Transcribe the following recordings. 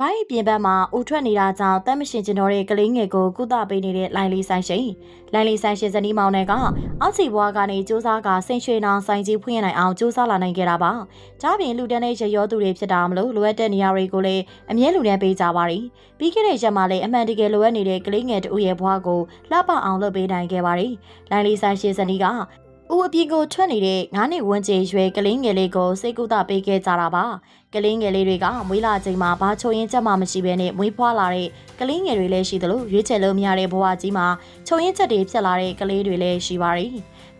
ဘိုင်းအပြင်ဘက်မှာဦးထွက်နေတာကြောင့်တမ်းမရှင်ကျင်တော်တဲ့ကလေးငယ်ကိုကုသပေးနေတဲ့လိုင်လီဆိုင်ရှင်လိုင်လီဆိုင်ရှင်ဇနီးမောင်နဲ့ကအောက်စီဘွားကနေစူးစမ်းကစိန်ရွှေနောင်ဆိုင်ကြီးဖွင့်ရနိုင်အောင်စူးစမ်းလာနိုင်ခဲ့တာပါ။ကြားပြင်လူတန်းတဲ့ရရောသူတွေဖြစ်တာမလို့လိုအပ်တဲ့နေရာတွေကိုလည်းအမြဲလူတန်းပေးကြပါရီ။ပြီးခဲ့တဲ့ရက်မှာလည်းအမှန်တကယ်လိုအပ်နေတဲ့ကလေးငယ်တူရဲ့ဘွားကိုလှပအောင်လုပ်ပေးနိုင်ခဲ့ပါရီ။လိုင်လီဆိုင်ရှင်ဇနီးက ဦးအပြင်ကိုထွက်နေတဲ့ငါးနှစ်ဝန်းကျင်ရွယ်ကလေးငယ်လေးကိုစိတ်ကူတာပေးခဲ့ကြတာပါကလေးငယ်လေးတွေကမွေးလာချိန်မှာဘာချိုရင်ချက်မှမရှိဘဲနဲ့မွေးဖွားလာတဲ့ကလေးငယ်တွေလည်းရှိသလိုရွေးချယ်လို့မရတဲ့ဘဝကြီးမှာချိုရင်ချက်တွေဖြစ်လာတဲ့ကလေးတွေလည်းရှိပါရီ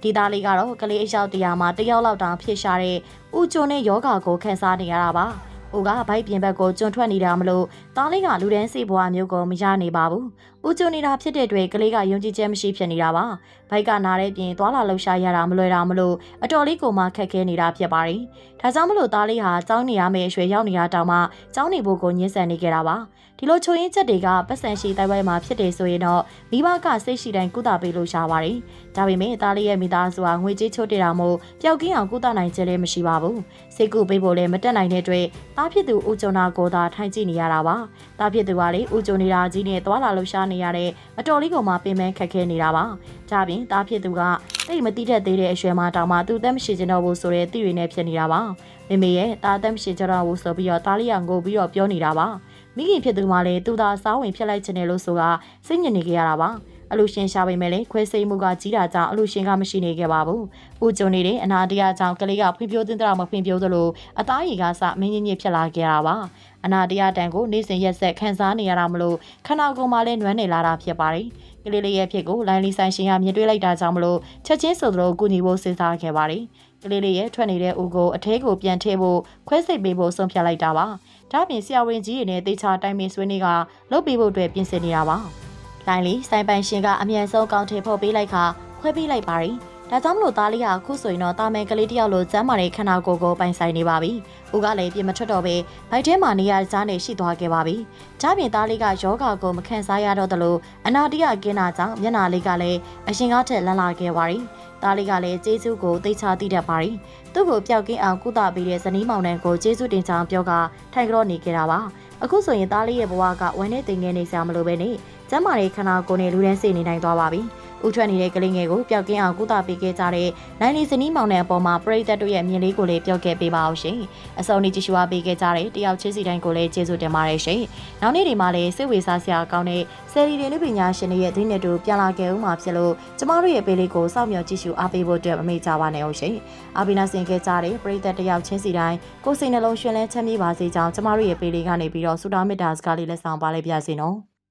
ဒီသားလေးကတော့ကလေးအယောက်တရာမှာတယောက်လောက်တောင်ဖြစ်ရှာတဲ့ဥကျုံနဲ့ယောဂါကိုခန်းစားနေရတာပါ။ ဦးကဘိုက်ပြင်ဘက်ကိုကျွံထွက်နေတာမလို့သားလေးကလူဒန်းစီဘွားမျိုးကိုမရနိုင်ပါဘူး။ဦးကျုံနေတာဖြစ်တဲ့အတွက်ကလေးကယုံကြည်ချက်မရှိဖြစ်နေတာပါ။ဘိုက်ကနားတဲ့ပြင်သွာလာလှုပ်ရှားရတာမလွယ်တာမလို့အတော်လေးကိုမှခက်ခဲနေတာဖြစ်ပါရီ။ဒါကြောင့်မလို့သားလေးဟာကြောင်းနေရမယ့်အရွယ်ရောက်နေတာတောင်မှကြောင်းနေဖို့ကိုညှင်းဆန်နေကြတာပါ။ဒီလိုချိုရင်းချက်တွေကပတ်စံရှိတိုက်ပွဲမှာဖြစ်တယ်ဆိုရင်တော့မိဘကစိတ်ရှိတိုင်းကုသပေးလို့ရှားပါတယ်။ဒါပေမဲ့သားလေးရဲ့မိသားစုဟာငွေကြေးချိုးတတာမို့ပျောက်ကင်းအောင်ကုသနိုင်ခြင်းလည်းမရှိပါဘူး။စိတ်ကူပေးဖို့လည်းမတက်နိုင်တဲ့အတွက်သားဖြစ်သူဦးကျော်နာကိုသာထိုင်ကြည့်နေရတာပါ။သားဖြစ်သူကလေဦးကျော်နေတာကြီးနဲ့သွာလာလှူရှားနေရတဲ့အတော်လေးကိုမှပင်ပန်းခက်ခဲနေတာပါ။ဒါပြင်သားဖြစ်သူကတိတ်မတိတတ်သေးတဲ့အရွယ်မှာတောင်မှသူ့သက်မရှိချင်တော့ဘူးဆိုတဲ့သိတွေနဲ့ဖြစ်နေတာပါ။မေမေရဲ့သားသက်မရှိကြတော့ဘူးဆိုပြီးတော့သားလေးကငိုပြီးတော့ပြောနေတာပါ။မိခင်ဖြစ်သူမှလည်းသူသာစားဝင်ဖြစ်လိုက်ခြင်းနဲ့လို့ဆိုကစိတ်ညစ်နေကြရတာပါ အလူရှင်ရှာပေမဲ့လည်းခွဲစိတ်မှုကကြီးတာကြောင့်အလူရှင်ကမရှိနေခဲ့ပါဘူး။ဦးကျုံနေတဲ့အနာတရားကြောင့်ကလေးကဖွံ့ဖြိုးသင့်တဲ့မဖွံ့ဖြိုးသလိုအသားရည်ကစမင်းကြီးညစ်ဖြစ်လာခဲ့တာပါ။အနာတရားတန်ကိုနေ့စဉ်ရက်ဆက်ခံစားနေရတာမလို့ခန္ဓာကိုယ်မှာလည်းနွမ်းနေလာတာဖြစ်ပါတယ်။ကလေးလေးရဲ့ဖြစ်ကိုလိုင်းလီဆိုင်ရှင်ကမြင်တွေ့လိုက်တာကြောင့်မလို့ချက်ချင်းဆိုသလိုကူညီဖို့စဉ်းစားခဲ့ပါတယ်။ကလေးလေးရဲ့ထွက်နေတဲ့ဦးကိုအထဲကိုပြန်ထည့်ဖို့ခွဲစိတ်ပေးဖို့ဆုံးဖြတ်လိုက်တာပါ။ဒါပြင်ဆရာဝန်ကြီးတွေနဲ့တေချာတိုင်ပင်ဆွေးနွေးကလုပ်ပေးဖို့အတွက်ပြင်ဆင်နေတာပါ။ လိုင်းလီဆိုင်ပိုင်ရှင်ကအမြန်ဆုံးကောင်းထေဖို့ပေးလိုက်ခါခွဲပေးလိုက်ပါရီ။ဒါကြောင့်မလို့သားလေးကအခုဆိုရင်တော့တာမဲကလေးတယောက်လိုစမ်းမာတဲ့ခန္ဓာကိုယ်ကိုပိုင်ဆိုင်နေပါပြီ။ဦးကလည်းပြင်မထွက်တော့ပဲဘိုက်ထဲမှာနေရာကြားနေရှိသွားခဲ့ပါပြီ။ကြားပြင်သားလေးကယောဂါကိုမခံစားရတော့သလိုအနာတရကင်းတာကြောင့်မျက်နာလေးကလည်းအရှင်ကားထက်လန်းလာခဲ့ပါရီ။သားလေးကလည်းကျေးဇူးကိုသိချသိတတ်ပါရီ။သူ့ကိုပျောက်ကင်းအောင်ကုသပေးတဲ့ဇနီးမောင်နှံကိုကျေးဇူးတင်ကြောင်းပြောကထိုင်ကြောနေခဲ့တာပါ။အခုဆိုရင်သားလေးရဲ့ဘဝကဝမ်းနဲ့တင်ငယ်နေစရာမလိုပဲနေ ကျမ်းမာတဲ့ခန္ဓာကိုယ်နဲ့လူတန်းစေနေနိုင်သွားပါပြီ။ဦးထွက်နေတဲ့ကလေးငယ်ကိုပျောက်ကင်းအောင်ကုသပေးခဲ့ကြတဲ့နိုင်လီစနီးမောင်နှံအပေါ်မှာပရိသတ်တို့ရဲ့မြင်လေးကိုလည်းပြောခဲ့ပေးပါအောင်ရှင်။အစုံနေကြည့်ရှုအားပေးခဲ့ကြတဲ့တယောက်ချင်းစီတိုင်းကိုလည်းကျေးဇူးတင်ပါတယ်ရှင်။နောက်နေ့ဒီမှာလည်းစိတ်ဝေစားစရာကောင်းတဲ့ဆယ်ရီတွေလူပညာရှင်တွေရဲ့ဒိနဲ့တူပြန်လာခဲ့ဦးမှာဖြစ်လို့ကျမတို့ရဲ့ပေးလေးကိုစောင့်မျှော်ကြည့်ရှုအားပေးဖို့အတွက်မမေ့ကြပါနဲ့အောင်ရှင်။အာဘီနာဆင်ခဲ့ကြတဲ့ပရိသတ်တယောက်ချင်းစီတိုင်းကိုယ်စိတ်နှလုံးရှင်လန်းချမ်းမြေ့ပါစေကြောင်းကျမတို့ရဲ့ပေးလေးကနေပြီးတော့ဆုတောင်းမေတ္တာစကားလေးလက်ဆောင်ပါလိုက်ပါစေနော်။